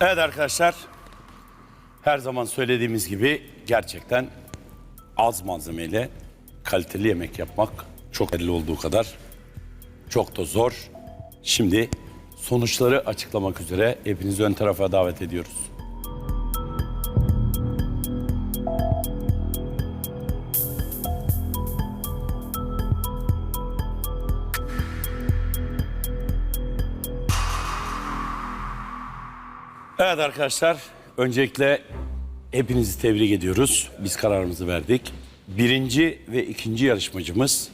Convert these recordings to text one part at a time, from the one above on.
Evet arkadaşlar. Her zaman söylediğimiz gibi gerçekten az malzemeyle kaliteli yemek yapmak çok belli olduğu kadar çok da zor. Şimdi sonuçları açıklamak üzere hepinizi ön tarafa davet ediyoruz. Evet arkadaşlar, öncelikle hepinizi tebrik ediyoruz. Biz kararımızı verdik. Birinci ve ikinci yarışmacımız,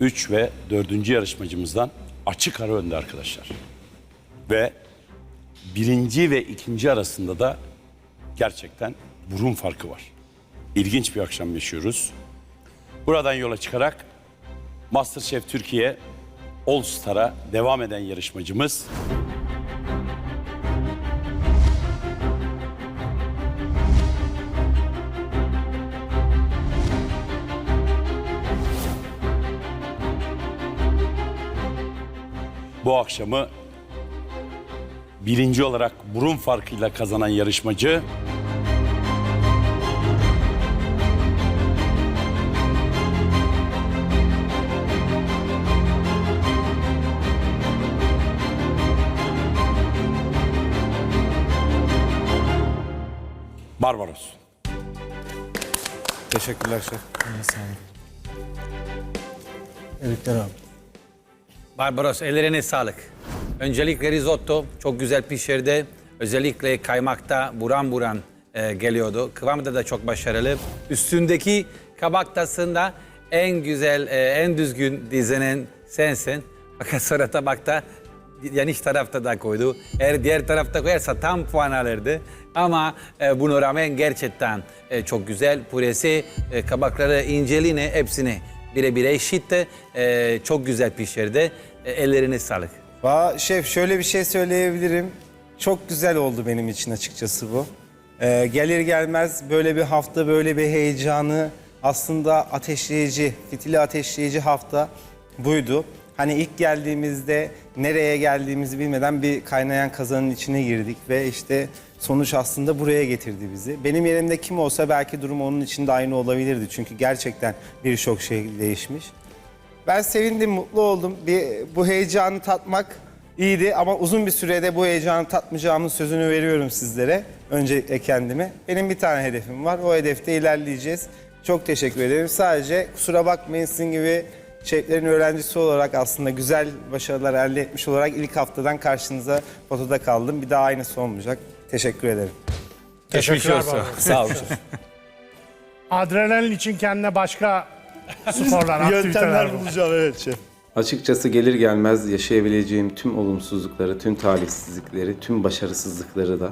üç ve dördüncü yarışmacımızdan açık ara önde arkadaşlar. Ve birinci ve ikinci arasında da gerçekten burun farkı var. İlginç bir akşam yaşıyoruz. Buradan yola çıkarak Masterchef Türkiye All Star'a devam eden yarışmacımız akşamı birinci olarak burun farkıyla kazanan yarışmacı Barbaros. Teşekkürler şef. Tebrikler abi. Barbaros ellerine sağlık. Öncelikle risotto çok güzel pişirdi. Özellikle kaymakta buran buran e, geliyordu. Kıvamda da çok başarılı. Üstündeki kabak tasında en güzel, e, en düzgün dizinin sensin. Fakat sonra tabakta yanlış tarafta da koydu. Eğer diğer tarafta koyarsa tam puan alırdı. Ama e, buna rağmen gerçekten e, çok güzel. Püresi, e, kabakları, inceliğini hepsini birebir eşitti. E, çok güzel pişirdi. E, ellerine sağlık. Va şef şöyle bir şey söyleyebilirim. Çok güzel oldu benim için açıkçası bu. Ee, gelir gelmez böyle bir hafta böyle bir heyecanı aslında ateşleyici, fitili ateşleyici hafta buydu. Hani ilk geldiğimizde nereye geldiğimizi bilmeden bir kaynayan kazanın içine girdik ve işte sonuç aslında buraya getirdi bizi. Benim yerimde kim olsa belki durum onun için de aynı olabilirdi. Çünkü gerçekten birçok şey değişmiş. Ben sevindim, mutlu oldum. Bir, bu heyecanı tatmak iyiydi ama uzun bir sürede bu heyecanı tatmayacağımın sözünü veriyorum sizlere. Öncelikle kendime. Benim bir tane hedefim var. O hedefte ilerleyeceğiz. Çok teşekkür ederim. Sadece kusura bakmayın sizin gibi şeflerin öğrencisi olarak aslında güzel başarılar elde etmiş olarak ilk haftadan karşınıza fotoda kaldım. Bir daha aynısı olmayacak. Teşekkür ederim. Teşekkürler olsun. Sağ olun. Adrenalin için kendine başka sporlar, aktiviteler bul. bulacağım evet şef. Açıkçası gelir gelmez yaşayabileceğim tüm olumsuzlukları, tüm talihsizlikleri, tüm başarısızlıkları da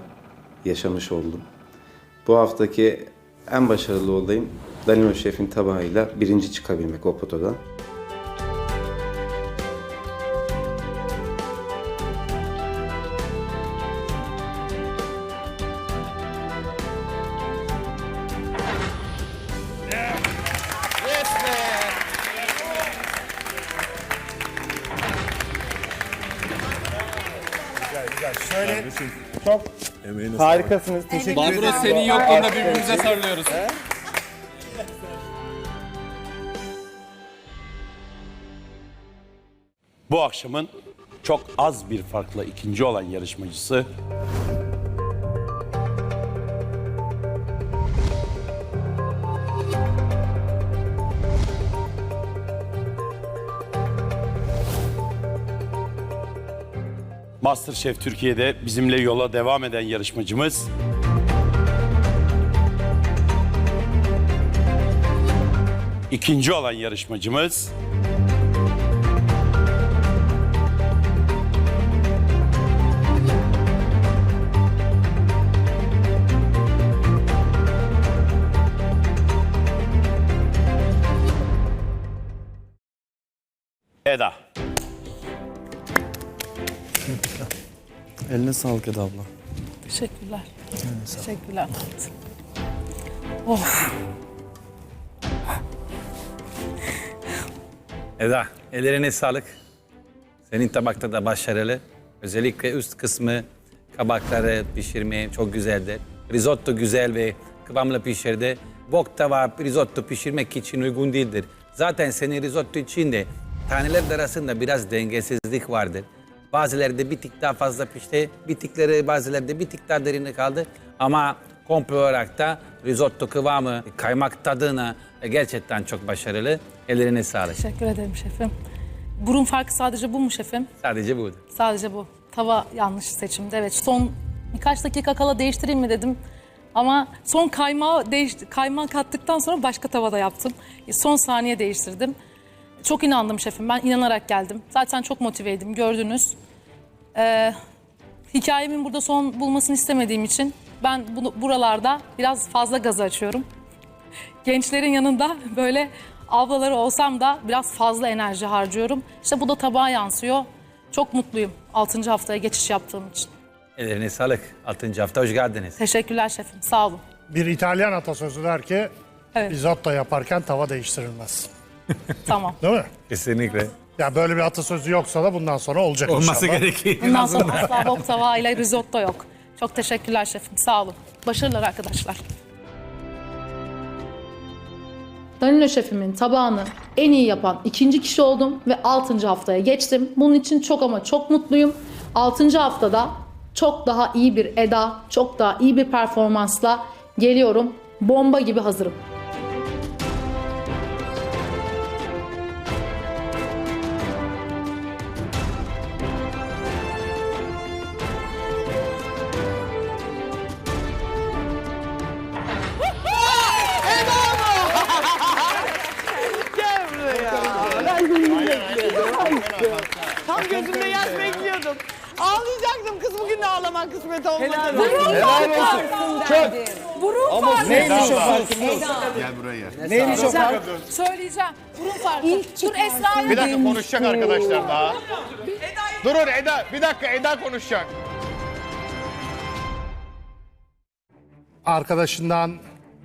yaşamış oldum. Bu haftaki en başarılı olayım Danilo Şef'in tabağıyla birinci çıkabilmek o potodan. Harikasınız. Teşekkür ederim. Barbaros senin yokluğunda birbirimize sarılıyoruz. Bu akşamın çok az bir farkla ikinci olan yarışmacısı Masterchef Türkiye'de bizimle yola devam eden yarışmacımız ikinci olan yarışmacımız Eda. Eline sağlık Eda abla. Teşekkürler. Teşekkürler. Of. Eda, ellerine sağlık. Senin tabakta da başarılı. Özellikle üst kısmı Kabakları pişirme çok güzeldir. Risotto güzel ve kıvamlı pişirdi. Bok tava risotto pişirmek için uygun değildir. Zaten senin risotto içinde taneler arasında biraz dengesizlik vardır. Bazıları bir tık daha fazla pişti, bir tıkları bazıları bir tık daha derine kaldı. Ama komple olarak da risotto kıvamı, kaymak tadına gerçekten çok başarılı. Ellerine sağlık. Teşekkür ederim şefim. Burun farkı sadece bu mu şefim? Sadece budur. Sadece bu. Tava yanlış seçimdi. Evet son birkaç dakika kala değiştireyim mi dedim. Ama son kaymağı değiş kaymağı kattıktan sonra başka tavada yaptım. Son saniye değiştirdim. Çok inandım şefim. Ben inanarak geldim. Zaten çok motiveydim gördünüz. Ee, hikayemin burada son bulmasını istemediğim için ben bunu buralarda biraz fazla gazı açıyorum. Gençlerin yanında böyle ablaları olsam da biraz fazla enerji harcıyorum. İşte bu da tabağa yansıyor. Çok mutluyum 6. haftaya geçiş yaptığım için. Ellerine sağlık. 6. hafta hoş geldiniz. Teşekkürler şefim. Sağ olun. Bir İtalyan atasözü der ki Evet. risotto yaparken tava değiştirilmez. Tamam. Değil mi? Kesinlikle. Ya böyle bir atasözü yoksa da bundan sonra olacak Olması inşallah. gerekir. Bundan sonra asla bok tava ile risotto yok. Çok teşekkürler şefim. Sağ olun. Başarılar arkadaşlar. Danilo şefimin tabağını en iyi yapan ikinci kişi oldum ve 6. haftaya geçtim. Bunun için çok ama çok mutluyum. 6. haftada çok daha iyi bir eda, çok daha iyi bir performansla geliyorum. Bomba gibi hazırım. Söyleyeceğim. Burun farkı. Dur Esra'ya Bir dakika konuşacak arkadaşlar daha. Durun Eda, bir dakika Eda konuşacak. Arkadaşından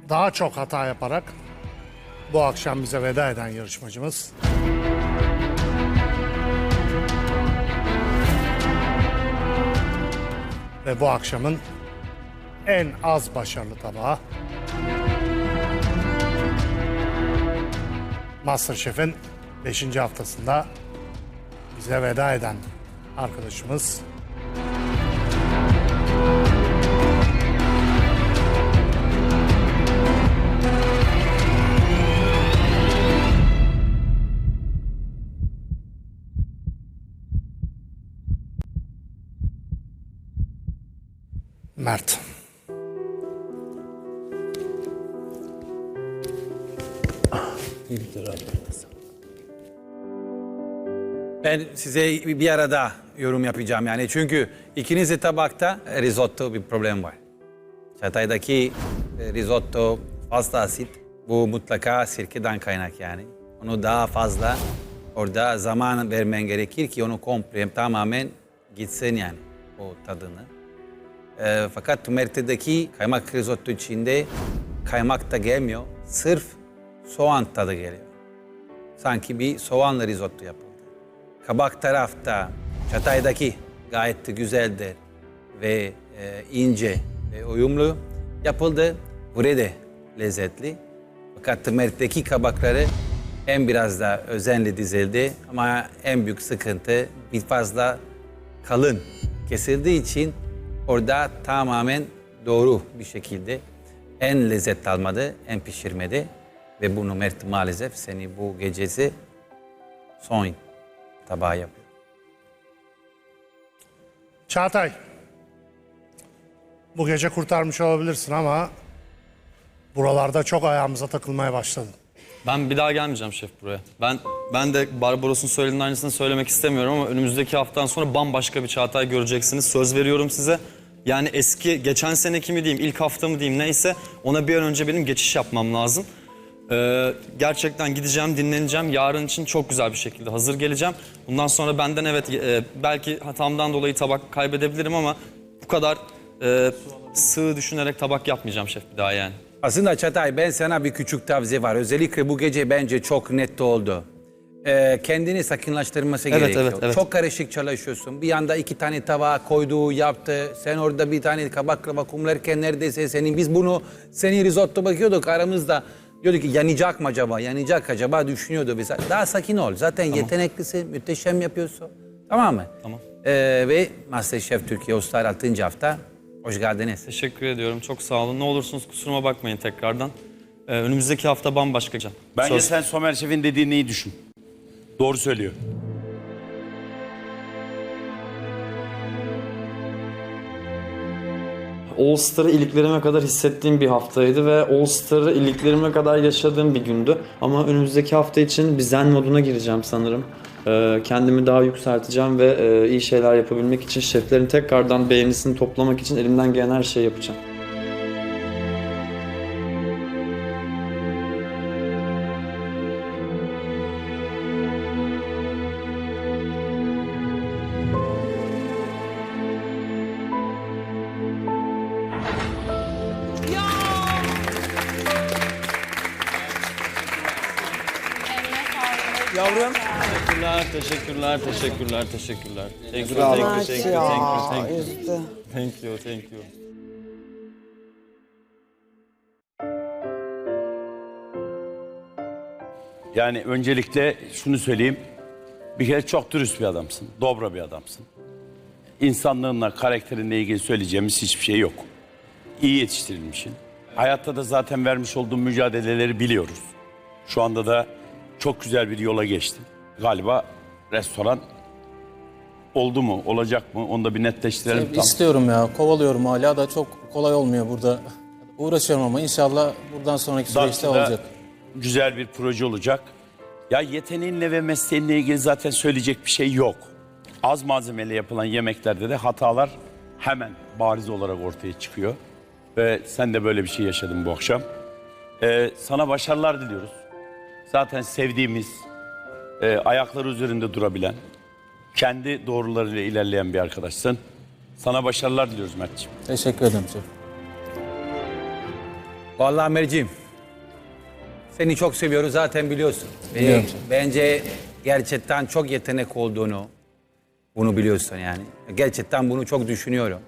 daha çok hata yaparak bu akşam bize veda eden yarışmacımız. Ve bu akşamın en az başarılı tabağı. Masterchef'in 5. haftasında bize veda eden arkadaşımız Mert. Ben size bir arada yorum yapacağım yani çünkü ikiniz de tabakta risotto bir problem var. Çataydaki e, risotto fazla asit. Bu mutlaka sirkeden kaynak yani. Onu daha fazla orada zaman vermen gerekir ki onu komple tamamen gitsin yani o tadını. E, fakat Mert'teki kaymak risotto içinde kaymak da gelmiyor. Sırf soğan tadı geliyor. Sanki bir soğanla risotto yapıldı. Kabak tarafta Çatay'daki gayet de güzeldi ve e, ince ve uyumlu yapıldı. Burada lezzetli. Fakat Mert'teki kabakları en biraz da özenli dizildi ama en büyük sıkıntı bir fazla kalın kesildiği için orada tamamen doğru bir şekilde en lezzet almadı, en pişirmedi ve bunu Mert maalesef seni bu gecesi son tabağı yapıyor. Çağatay. Bu gece kurtarmış olabilirsin ama buralarda çok ayağımıza takılmaya başladın. Ben bir daha gelmeyeceğim şef buraya. Ben ben de Barbaros'un söylediğinin aynısını söylemek istemiyorum ama önümüzdeki haftadan sonra bambaşka bir Çağatay göreceksiniz. Söz veriyorum size. Yani eski geçen seneki mi diyeyim, ilk hafta mı diyeyim neyse ona bir an önce benim geçiş yapmam lazım. Ee, gerçekten gideceğim, dinleneceğim. Yarın için çok güzel bir şekilde hazır geleceğim. Bundan sonra benden evet e, belki hatamdan dolayı tabak kaybedebilirim ama bu kadar e, sığ düşünerek tabak yapmayacağım şef bir daha yani. Aslında Çatay ben sana bir küçük tavsiye var. Özellikle bu gece bence çok net oldu. e, kendini sakinlaştırması Evet, gerekiyor. evet, evet. Çok karışık çalışıyorsun. Bir anda iki tane tabağa koydu, yaptı. Sen orada bir tane kabak vakumlarken neredeyse senin biz bunu seni risotto bakıyorduk aramızda. Diyorduk ki yanacak mı acaba? Yanacak acaba düşünüyordu biz. Daha sakin ol. Zaten yeteneklisin, müteşem yapıyorsun. Tamam mı? Tamam. Ee, ve Masterchef Türkiye Ustalar 6. hafta. Hoş geldiniz. Teşekkür ediyorum. Çok sağ olun. Ne olursunuz kusuruma bakmayın tekrardan. Ee, önümüzdeki hafta bambaşka. Bence Söz- sen Somer Şef'in dediğini iyi düşün. Doğru söylüyor. All Star'ı iliklerime kadar hissettiğim bir haftaydı ve All Star'ı iliklerime kadar yaşadığım bir gündü. Ama önümüzdeki hafta için bir zen moduna gireceğim sanırım. Ee, kendimi daha yükselteceğim ve e, iyi şeyler yapabilmek için şeflerin tekrardan beğenisini toplamak için elimden gelen her şeyi yapacağım. Yavrum. Teşekkürler, teşekkürler, teşekkürler, teşekkürler. Thank you, thank you, thank you, thank you, thank you. Thank you, thank you. Yani öncelikle şunu söyleyeyim. Bir kere çok dürüst bir adamsın. Dobra bir adamsın. İnsanlığınla, karakterinle ilgili söyleyeceğimiz hiçbir şey yok. İyi yetiştirilmişsin. Hayatta da zaten vermiş olduğun mücadeleleri biliyoruz. Şu anda da çok güzel bir yola geçtin. Galiba restoran oldu mu, olacak mı? Onu da bir netleştirelim. Tam. İstiyorum ya. Kovalıyorum hala da çok kolay olmuyor burada. Uğraşıyorum ama inşallah buradan sonraki süreçte olacak. güzel bir proje olacak. Ya yeteneğinle ve mesleğinle ilgili zaten söyleyecek bir şey yok. Az malzemeyle yapılan yemeklerde de hatalar hemen bariz olarak ortaya çıkıyor. Ve sen de böyle bir şey yaşadın bu akşam. Ee, sana başarılar diliyoruz. Zaten sevdiğimiz, e, ayakları üzerinde durabilen, kendi doğrularıyla ilerleyen bir arkadaşsın. Sana başarılar diliyoruz Mert'ciğim. Teşekkür ederim şef. Vallahi Merciğim. Seni çok seviyoruz zaten biliyorsun. Biliyorum canım. bence gerçekten çok yetenek olduğunu bunu biliyorsun yani. Gerçekten bunu çok düşünüyorum.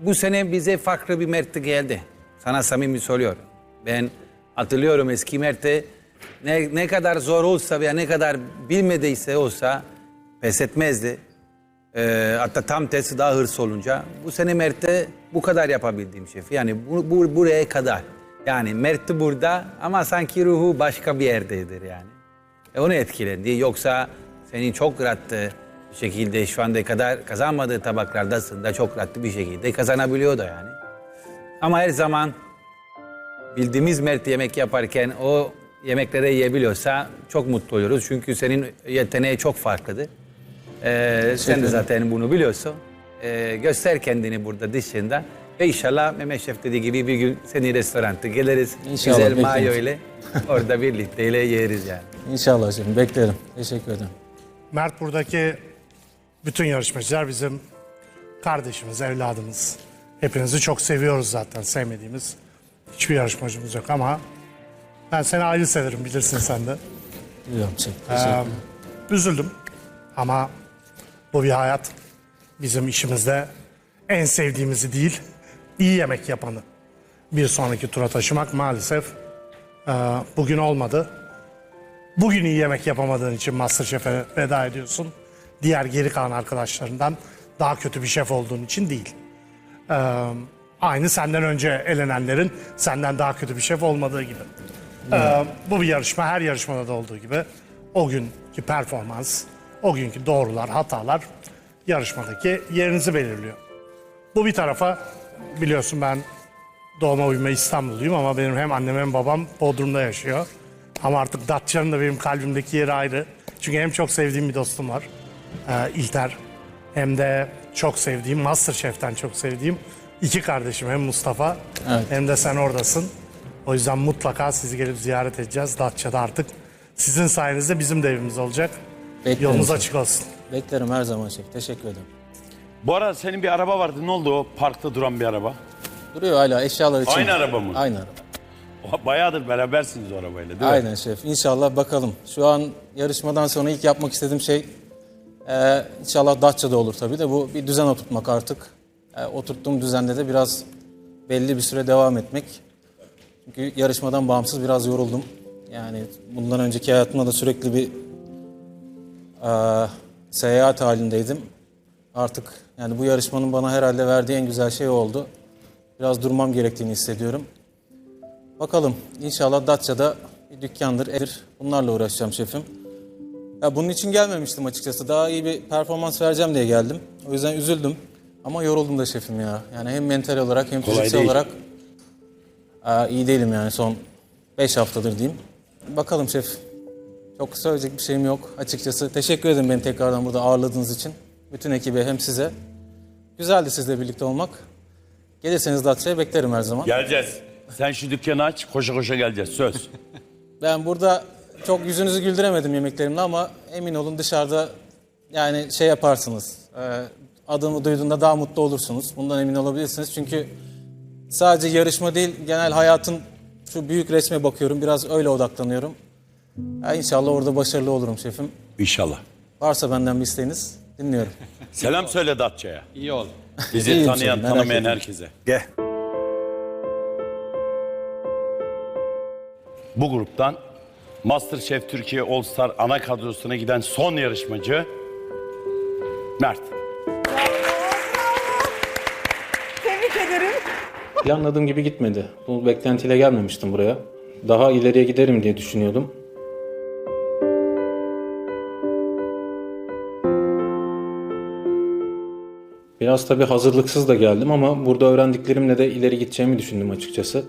Bu sene bize farklı bir Mert geldi. Sana samimi söylüyorum. Ben hatırlıyorum eski Mert'e ne, ne kadar zor olsa veya ne kadar bilmediyse olsa pes etmezdi. Ee, hatta tam tersi daha hırs olunca bu sene Mert'e bu kadar yapabildiğim şef. Yani bu, bu- buraya kadar. Yani Mert burada ama sanki ruhu başka bir yerdedir yani. E onu etkilendi. Yoksa senin çok rahatlı bir şekilde şu anda kadar kazanmadığı tabaklardasın da çok rahatlı bir şekilde kazanabiliyordu yani. Ama her zaman bildiğimiz Mert yemek yaparken o yemeklere yiyebiliyorsa çok mutlu oluyoruz. Çünkü senin yeteneği çok farklıdır. Ee, sen de zaten bunu biliyorsun. Ee, göster kendini burada dışında. Ve inşallah Mehmet Şef dediği gibi bir gün senin restoranta geliriz. İnşallah, Güzel mayo ile orada birlikte ile yeriz yani. İnşallah şefim. Beklerim. Teşekkür ederim. Mert buradaki bütün yarışmacılar bizim kardeşimiz, evladımız. Hepinizi çok seviyoruz zaten. Sevmediğimiz hiçbir yarışmacımız yok ama ben seni ayrı severim bilirsin sen de. Biliyorum. Teşekkür Ee, üzüldüm ama bu bir hayat. Bizim işimizde en sevdiğimizi değil, iyi yemek yapanı bir sonraki tura taşımak maalesef e, bugün olmadı. Bugün iyi yemek yapamadığın için Masterchef'e veda ediyorsun. Diğer geri kalan arkadaşlarından daha kötü bir şef olduğun için değil. Ee, aynı senden önce elenenlerin senden daha kötü bir şef olmadığı gibi. Ee, bu bir yarışma, her yarışmada da olduğu gibi o günkü performans, o günkü doğrular, hatalar yarışmadaki yerinizi belirliyor. Bu bir tarafa biliyorsun ben doğma büyüme İstanbulluyum ama benim hem annem hem babam Bodrum'da yaşıyor. Ama artık Datça'nın da benim kalbimdeki yeri ayrı. Çünkü hem çok sevdiğim bir dostum var, e, İlter. Hem de çok sevdiğim, Masterchef'ten çok sevdiğim iki kardeşim. Hem Mustafa Evet. hem de sen oradasın. O yüzden mutlaka sizi gelip ziyaret edeceğiz Datça'da artık. Sizin sayenizde bizim de evimiz olacak. Beklerim Yolunuz şef. açık olsun. Beklerim her zaman şef. Teşekkür ederim. Bu arada senin bir araba vardı. Ne oldu o parkta duran bir araba? Duruyor hala eşyalar için. Aynı araba mı? Aynı araba. Bayağıdır berabersiniz o arabayla değil mi? Aynen şef. İnşallah bakalım. Şu an yarışmadan sonra ilk yapmak istediğim şey e, inşallah Datça'da olur tabii de bu bir düzen oturtmak artık. E, oturttuğum düzende de biraz belli bir süre devam etmek. Çünkü yarışmadan bağımsız biraz yoruldum. Yani bundan önceki hayatımda da sürekli bir e, seyahat halindeydim. Artık yani bu yarışmanın bana herhalde verdiği en güzel şey oldu. Biraz durmam gerektiğini hissediyorum. Bakalım inşallah Datça'da bir dükkandır, evdir. Bunlarla uğraşacağım şefim. Ya bunun için gelmemiştim açıkçası. Daha iyi bir performans vereceğim diye geldim. O yüzden üzüldüm. Ama yoruldum da şefim ya. Yani hem mental olarak hem Kolay fiziksel değil. olarak aa, iyi değilim yani son 5 haftadır diyeyim. Bakalım şef. Çok söyleyecek bir şeyim yok açıkçası. Teşekkür ederim beni tekrardan burada ağırladığınız için. Bütün ekibe hem size. Güzeldi sizle birlikte olmak. Gelirseniz Datça'ya beklerim her zaman. Geleceğiz. Sen şu dükkanı aç, koşa koşa geleceğiz. Söz. Ben burada çok yüzünüzü güldüremedim yemeklerimle ama emin olun dışarıda yani şey yaparsınız. E, adımı duyduğunda daha mutlu olursunuz. Bundan emin olabilirsiniz. Çünkü sadece yarışma değil genel hayatın şu büyük resme bakıyorum. Biraz öyle odaklanıyorum. Ya inşallah orada başarılı olurum şefim. İnşallah. Varsa benden bir isteğiniz dinliyorum. Selam söyle Datça'ya. İyi ol. Bizi İyiyim tanıyan, canım, merak tanımayan etme. herkese. Gel. Bu gruptan MasterChef Türkiye All Star ana kadrosuna giden son yarışmacı Mert. Planladığım gibi gitmedi. Bu beklentiyle gelmemiştim buraya. Daha ileriye giderim diye düşünüyordum. Biraz tabii hazırlıksız da geldim ama burada öğrendiklerimle de ileri gideceğimi düşündüm açıkçası.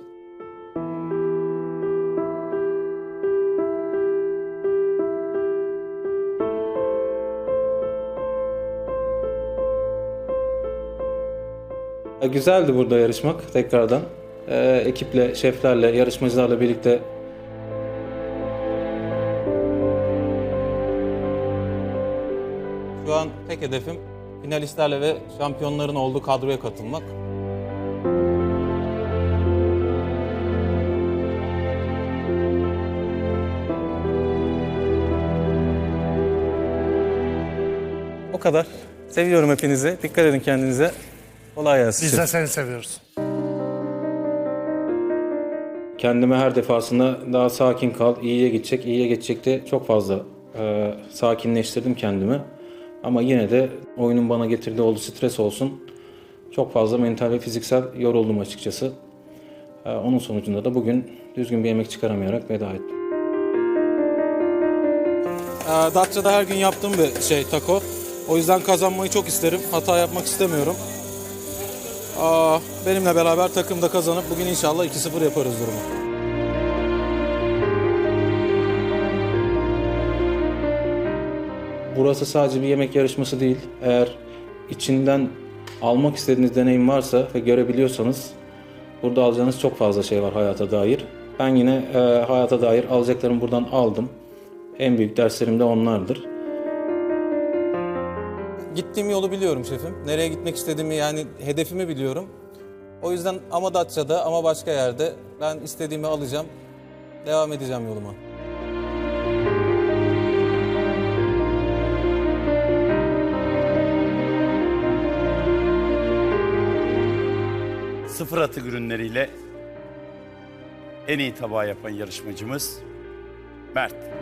Güzeldi burada yarışmak tekrardan. E, ekiple, şeflerle, yarışmacılarla birlikte Şu an tek hedefim finalistlerle ve şampiyonların olduğu kadroya katılmak. O kadar. Seviyorum hepinizi. Dikkat edin kendinize. Kolay gelsin. Biz de seni seviyoruz. Kendime her defasında daha sakin kal, iyiye gidecek, iyiye geçecekte çok fazla e, sakinleştirdim kendimi. Ama yine de oyunun bana getirdiği oldu stres olsun. Çok fazla mental ve fiziksel yoruldum açıkçası. E, onun sonucunda da bugün düzgün bir yemek çıkaramayarak veda ettim. E, Datça'da her gün yaptığım bir şey taco. O yüzden kazanmayı çok isterim. Hata yapmak istemiyorum. Aa, benimle beraber takımda kazanıp bugün inşallah 2-0 yaparız durumu. Burası sadece bir yemek yarışması değil. Eğer içinden almak istediğiniz deneyim varsa ve görebiliyorsanız burada alacağınız çok fazla şey var hayata dair. Ben yine e, hayata dair alacaklarımı buradan aldım. En büyük derslerim de onlardır. Gittiğim yolu biliyorum şefim. Nereye gitmek istediğimi yani hedefimi biliyorum. O yüzden ama Datça'da ama başka yerde ben istediğimi alacağım. Devam edeceğim yoluma. Sıfır atık ürünleriyle en iyi tabağı yapan yarışmacımız Mert.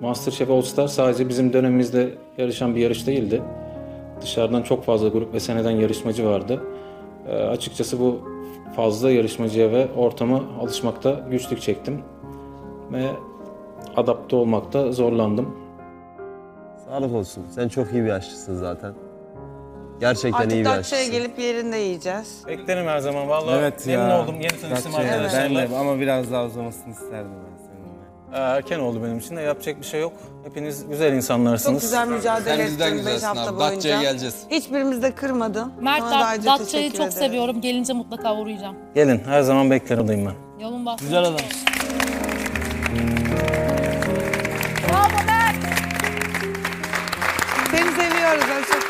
MasterChef All Star sadece bizim dönemimizde yarışan bir yarış değildi. Dışarıdan çok fazla grup ve seneden yarışmacı vardı. Ee, açıkçası bu fazla yarışmacıya ve ortama alışmakta güçlük çektim. Ve adapte olmakta zorlandım. Sağlık olsun. Sen çok iyi bir aşçısın zaten. Gerçekten iyi Artık bir Datça'ya aşçısın. gelip yerinde yiyeceğiz. Beklerim her zaman. Vallahi Evet memnun ya. oldum. Yeni tanıştım Datça'ya, arkadaşlarla. Ben de ama biraz daha uzamasını isterdim ben seninle. Ee, erken oldu benim için de yapacak bir şey yok. Hepiniz güzel insanlarsınız. Çok güzel mücadele ettin 5 hafta boyunca. geleceğiz. Hiçbirimiz de kırmadın. Mert Sana da ayrıca Datça'yı teşekkür çok ederim. seviyorum. Gelince mutlaka uğrayacağım. Gelin her zaman beklerim ben. Yolun bahtı. Güzel adam. Seni seviyoruz. Hoşça kal.